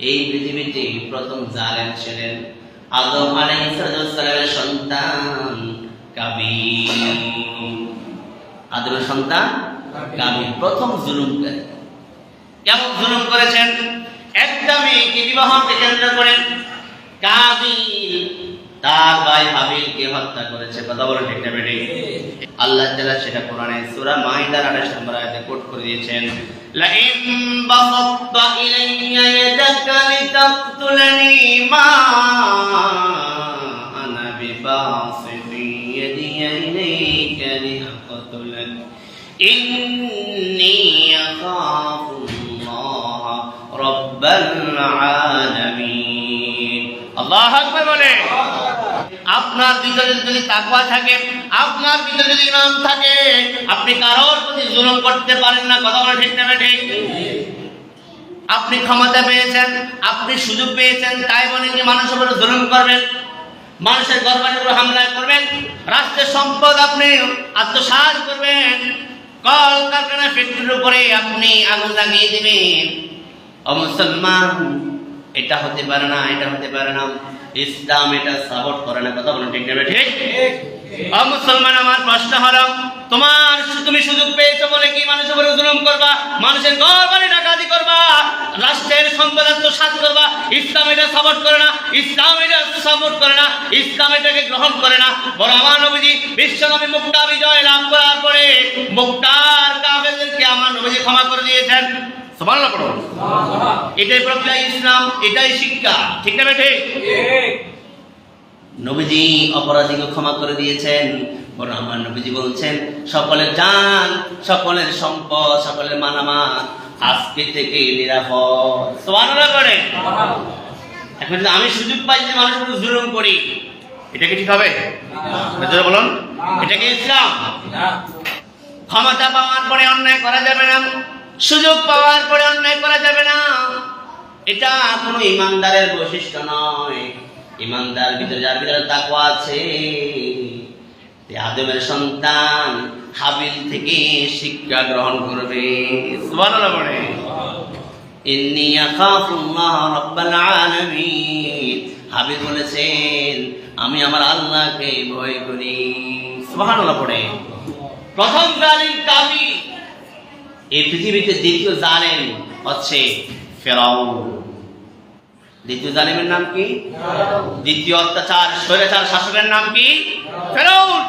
এই পৃথিবীতে প্রথম জালেম ছিলেন আদম আলাইহিসসালামের সন্তান কাবিল আদমের সন্তান কাবিল প্রথম জুলুমকারী কেমন জুলুম করেছেন? একটা মেয়েকে বিবাহকে কেন্দ্র করে কাবিল তার ভাই হাবিলকে হত্যা করেছে। কথা বলে ঠিক না আল্লাহ সেটা কোরআনে সূরা মাইদার 28 নম্বর আয়াতে কোট করে দিয়েছেন। লিতাকতুলনি মা আলামিন। আল্লাহু বলে। আপনার ভিতরে যদি তাকওয়া থাকে, আপনার ভিতরে যদি ইমান থাকে, আপনি কারোর প্রতি জুলুম করতে পারেন না, কথা বলে ঠিক না ঠিক? আপনি ক্ষমতা পেয়েছেন, আপনি সুযোগ পেয়েছেন, তাই বলে কি মানুষের উপরে জুলুম করবেন? মানুষের গর্বানের উপর হামলা করবেন? রাষ্ট্রের সম্পদ আপনি আত্মসাৎ করবেন? কল কারখানা ফ্যাক্টরির উপরে আপনি আগুন লাগিয়ে দিবেন। ও মুসলমান এটা হতে পারে না এটা হতে পারে না। ইসলাম এটা সাপোর্ট করে না। কথা বলুন ঠিক না ঠিক মুসলমান আমার প্রশ্ন হলো তোমার তুমি সুযোগ পেয়েছ বলে কি মানুষের উপরে জুলুম করবা? মানুষের ঘর বাড়ি ডাকাতি করবা? রাষ্ট্রের সম্পদ আত্মসাৎ করবা? ইসলাম এটা সাপোর্ট করে না। ইসলাম এটা সাপোর্ট করে না। ইসলাম এটাকে গ্রহণ করে না। বড় আমার নবীজি বিশ্বনবী মুক্তা বিজয় লাভ করার পরে মুক্তার কাফেরদেরকে আমার নবীজি ক্ষমা করে দিয়েছেন। সুবহানাল্লাহ পড়ো। এটাই প্রক্রিয়া ইসলাম এটাই শিক্ষা। ঠিক না বেঠে? নবীজি অপরাধীকে ক্ষমা করে দিয়েছেন আমার নবীজি বলছেন সকলের জান সকলের সম্পদ সকলের মানামাত আজকে থেকে নিরাপদ। সুবহানাল্লাহ করে এখন যদি আমি সুযোগ পাই যে মানুষের উপর জুলুম করি এটা কি ঠিক হবে? বলুন। এটা কি ইসলাম? ক্ষমতা পাওয়ার পরে অন্যায় করা যাবে না। সুযোগ পাওয়ার পরে অন্যায় করা যাবে না। এটা কোনো ইমানদারের বৈশিষ্ট্য নয়। ইমানদার ভিতরে যার ভিতরে তাকওয়া আছে আদমের সন্তান হাবিল থেকে শিক্ষা গ্রহণ করবে। সুবহানাল্লাহ বলে। ইন্নী আখাফুল্লাহ রাব্বাল আলামিন। হাবিব বলেছেন, আমি আমার আল্লাহকে ভয় করি। প্রথম জালিম কাবি এই পৃথিবীতে দ্বিতীয় জালেম হচ্ছে ফেরাউন। দ্বিতীয় জালেমের নাম কি? দ্বিতীয় অত্যাচার স্বৈরাচার শাসকের নাম কি? ফেরাউন।